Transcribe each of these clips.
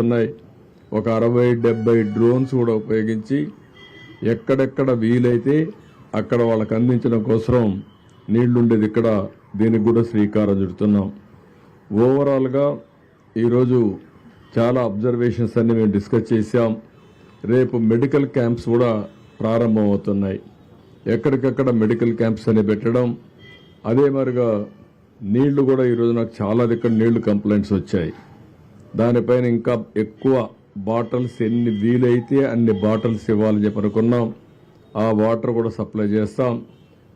ఉన్నాయి ఒక అరవై డెబ్బై డ్రోన్స్ కూడా ఉపయోగించి ఎక్కడెక్కడ వీలైతే అక్కడ వాళ్ళకి అందించడం కోసం నీళ్ళుండేది ఇక్కడ. దీనికి కూడా శ్రీకారం చుడుతున్నాం. ఓవరాల్గా ఈరోజు చాలా అబ్జర్వేషన్స్ అన్ని మేము డిస్కస్ చేశాం. రేపు మెడికల్ క్యాంప్స్ కూడా ప్రారంభమవుతున్నాయి. ఎక్కడికక్కడ మెడికల్ క్యాంప్స్ అని పెట్టడం. అదే మరిగా నీళ్ళు కూడా ఈరోజు నాకు చాలా దగ్గర నీళ్ళు కంప్లైంట్స్ వచ్చాయి. దానిపైన ఇంకా ఎక్కువ బాటిల్స్ ఎన్ని వీలైతే అన్ని బాటిల్స్ ఇవ్వాలని చెప్పి అనుకున్నాం. ఆ వాటర్ కూడా సప్లై చేస్తాం.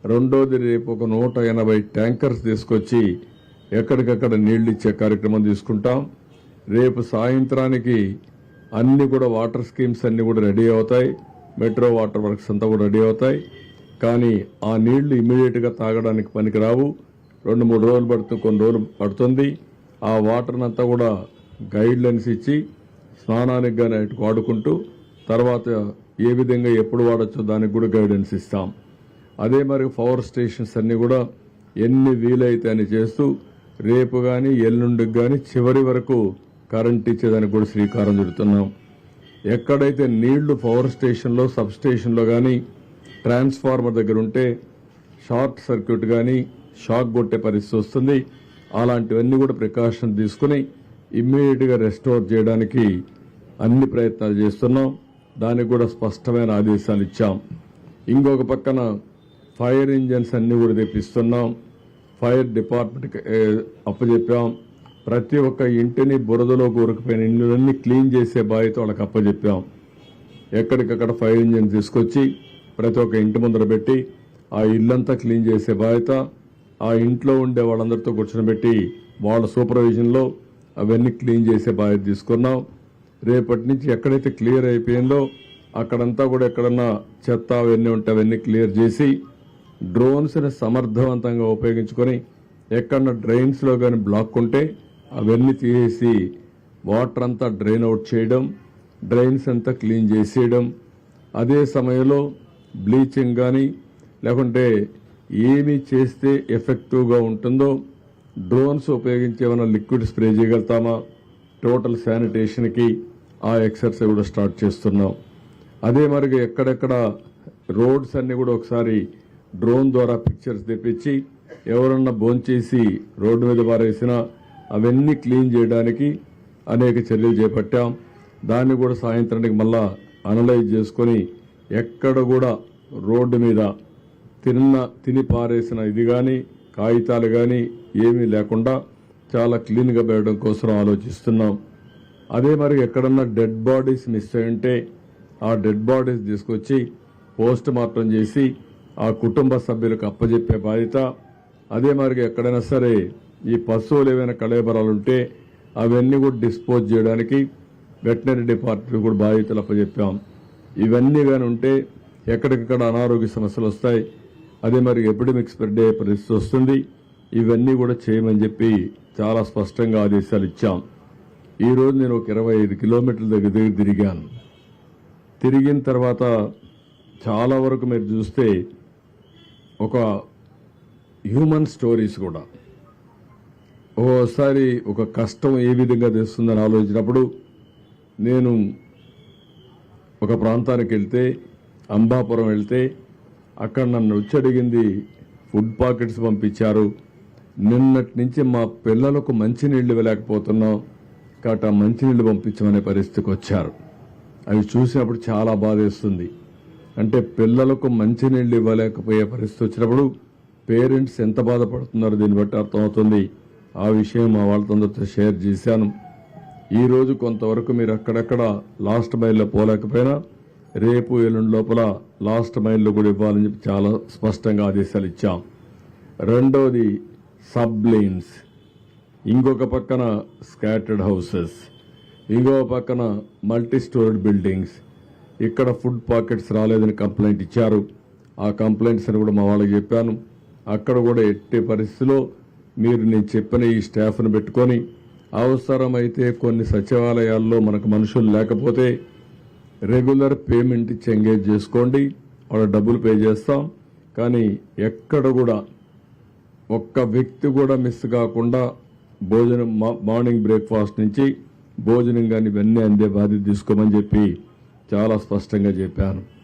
రెండోది రేపు ఒక నూట ఎనభై ట్యాంకర్స్ తీసుకొచ్చి ఎక్కడికక్కడ నీళ్ళు ఇచ్చే కార్యక్రమం తీసుకుంటాం. రేపు సాయంత్రానికి అన్ని కూడా వాటర్ స్కీమ్స్ అన్నీ కూడా రెడీ అవుతాయి. మెట్రో వాటర్ వర్క్స్ అంతా కూడా రెడీ అవుతాయి. కానీ ఆ నీళ్ళు ఇమీడియట్గా తాగడానికి పనికిరావు. రెండు మూడు రోజులు పడుతుంది కొన్ని రోజులు పడుతుంది. ఆ వాటర్నంతా కూడా గైడ్లైన్స్ ఇచ్చి స్నానానికి కానీ వాడుకుంటూ తర్వాత ఏ విధంగా ఎప్పుడు వాడచ్చో దానికి కూడా గైడెన్స్ ఇస్తాం. అదే మరి పవర్ స్టేషన్స్ అన్నీ కూడా ఎన్ని వీలైతే అని చేస్తూ రేపు కానీ ఎల్లుండికి కానీ చివరి వరకు కరెంట్ ఇచ్చేదానికి కూడా శ్రీకారం చుడుతున్నాం. ఎక్కడైతే నీళ్ళు పవర్ స్టేషన్లో సబ్ స్టేషన్లో కానీ ట్రాన్స్ఫార్మర్ దగ్గర ఉంటే షార్ట్ సర్క్యూట్ కానీ షాక్ కొట్టే పరిస్థితి వస్తుంది. అలాంటివన్నీ కూడా ప్రికాషన్ తీసుకుని ఇమ్మీడియట్గా రెస్టోర్ చేయడానికి అన్ని ప్రయత్నాలు చేస్తున్నాం. దానికి కూడా స్పష్టమైన ఆదేశాలు ఇచ్చాం. ఇంకొక పక్కన ఫైర్ ఇంజన్స్ అన్ని కూడా తెప్పిస్తున్నాం. ఫైర్ డిపార్ట్మెంట్కి అప్పచెప్పాం ప్రతి ఒక్క ఇంటిని బురదలో కూరుకుపోయిన ఇళ్ళన్నీ క్లీన్ చేసే బాధ్యత వాళ్ళకి అప్పచెప్పాం ఎక్కడికక్కడ ఫైర్ ఇంజిన్ తీసుకొచ్చి ప్రతి ఒక్క ఇంటి ముందర పెట్టి ఆ ఇల్లంతా క్లీన్ చేసే బాధ్యత ఆ ఇంట్లో ఉండే వాళ్ళందరితో కూర్చొని వాళ్ళ సూపర్విజన్లో అవన్నీ క్లీన్ చేసే బాధ్యత తీసుకున్నాం. రేపటి నుంచి ఎక్కడైతే క్లియర్ అయిపోయిందో అక్కడంతా కూడా ఎక్కడన్నా చెత్త అవన్నీ ఉంటే అవన్నీ క్లియర్ చేసి డ్రోన్స్ని సమర్థవంతంగా ఉపయోగించుకొని ఎక్కడన్నా డ్రైన్స్లో కానీ బ్లాక్ ఉంటే అవన్నీ తీసేసి వాటర్ అంతా డ్రైన్ అవుట్ చేయడం డ్రైన్స్ అంతా క్లీన్ చేసేయడం. అదే సమయంలో బ్లీచింగ్ కానీ లేకుంటే ఏమి చేస్తే ఎఫెక్టివ్గా ఉంటుందో డ్రోన్స్ ఉపయోగించి ఏమైనా లిక్విడ్ స్ప్రే చేయగలుగుతామా? టోటల్ శానిటేషన్కి ఆ ఎక్సర్సైజ్ కూడా స్టార్ట్ చేస్తున్నాం. అదే మరి ఎక్కడెక్కడ రోడ్స్ అన్నీ కూడా ఒకసారి డ్రోన్ ద్వారా పిక్చర్స్ తెప్పించి ఎవరన్నా భోంచేసి రోడ్డు మీద పారేసినా అవన్నీ క్లీన్ చేయడానికి అనేక చర్యలు చేపట్టాం. దాన్ని కూడా సాయంత్రానికి మళ్ళా అనలైజ్ చేసుకొని ఎక్కడ కూడా రోడ్డు మీద తిన్న తిని పారేసిన ఇది కానీ కాగితాలు కానీ ఏమీ లేకుండా చాలా క్లీన్గా పెట్టడం కోసం ఆలోచిస్తున్నాం. అదే మరి ఎక్కడన్నా డెడ్ బాడీస్ మిస్ అయి ఉంటే ఆ డెడ్ బాడీస్ తీసుకొచ్చి పోస్ట్ మార్టం చేసి ఆ కుటుంబ సభ్యులకు అప్పజెప్పే బాధ్యత. అదే మరి ఎక్కడైనా సరే ఈ పశువులు ఏవైనా కళేబరాలు ఉంటే అవన్నీ కూడా డిస్పోజ్ చేయడానికి వెటనరీ డిపార్ట్మెంట్ కూడా బాధ్యతలు అప్పజెప్పాం. ఇవన్నీ కానీ ఉంటే ఎక్కడికక్కడ అనారోగ్య సమస్యలు వస్తాయి. అదే మరి ఎపిడమిక్ స్ప్రెడ్ అయ్యే పరిస్థితి వస్తుంది. ఇవన్నీ కూడా చేయమని చెప్పి చాలా స్పష్టంగా ఆదేశాలు ఇచ్చాం. ఈరోజు నేను ఒక ఇరవై ఐదు కిలోమీటర్ల దగ్గర దగ్గర తిరిగాను. తిరిగిన తర్వాత చాలా వరకు మీరు చూస్తే ఒక హ్యూమన్ స్టోరీస్ కూడా. ఓసారి ఒక కష్టం ఏ విధంగా తెస్తుందని ఆలోచించినప్పుడు నేను ఒక ప్రాంతానికి వెళ్తే అంబాపురం వెళ్తే అక్కడ నన్ను వచ్చి అడిగింది ఫుడ్ పాకెట్స్ పంపించారు. నిన్నటి నుంచి మా పిల్లలకు మంచినీళ్ళు ఇవ్వలేకపోతున్నాం. కాబట్టి ఆ మంచినీళ్ళు పంపించమనే పరిస్థితికి వచ్చారు. అవి చూసినప్పుడు చాలా బాధేస్తుంది. అంటే పిల్లలకు మంచినీళ్ళు ఇవ్వలేకపోయే పరిస్థితి వచ్చినప్పుడు పేరెంట్స్ ఎంత బాధపడుతున్నారో దీన్ని బట్టి అర్థమవుతుంది. ఆ విషయం మా వాళ్ళతో షేర్ చేశాను. ఈరోజు కొంతవరకు మీరు అక్కడక్కడ లాస్ట్ మైల్లో పోలేకపోయినా రేపు ఎల్లుండి లోపల లాస్ట్ మైల్లో కూడా ఇవ్వాలని చెప్పి చాలా స్పష్టంగా ఆదేశాలు ఇచ్చాం. రెండవది సబ్ లేన్స్ ఇంకొక పక్కన స్కాటర్డ్ హౌసెస్. ఇంకొక పక్కన మల్టీ స్టోర్డ్ బిల్డింగ్స్. ఇక్కడ ఫుడ్ పాకెట్స్ రాలేదని కంప్లైంట్ ఇచ్చారు. ఆ కంప్లైంట్స్ అని కూడా మా వాళ్ళకి చెప్పాను. అక్కడ కూడా ఎట్టి పరిస్థితిలో మీరు నేను చెప్పిన ఈ స్టాఫ్ను పెట్టుకొని అవసరమైతే కొన్ని సచివాలయాల్లో మనకు మనుషులు లేకపోతే రెగ్యులర్ పేమెంట్ ఇచ్చి ఎంగేజ్ చేసుకోండి. వాళ్ళ డబ్బులు పే చేస్తాం. కానీ ఎక్కడ కూడా ఒక్క వ్యక్తి కూడా మిస్ కాకుండా భోజనం మా- మార్నింగ్ బ్రేక్ఫాస్ట్ నుంచి భోజనం కానీ ఇవన్నీ అందే బాధ్యత తీసుకోమని చెప్పి చాలా స్పష్టంగా చెప్పాను.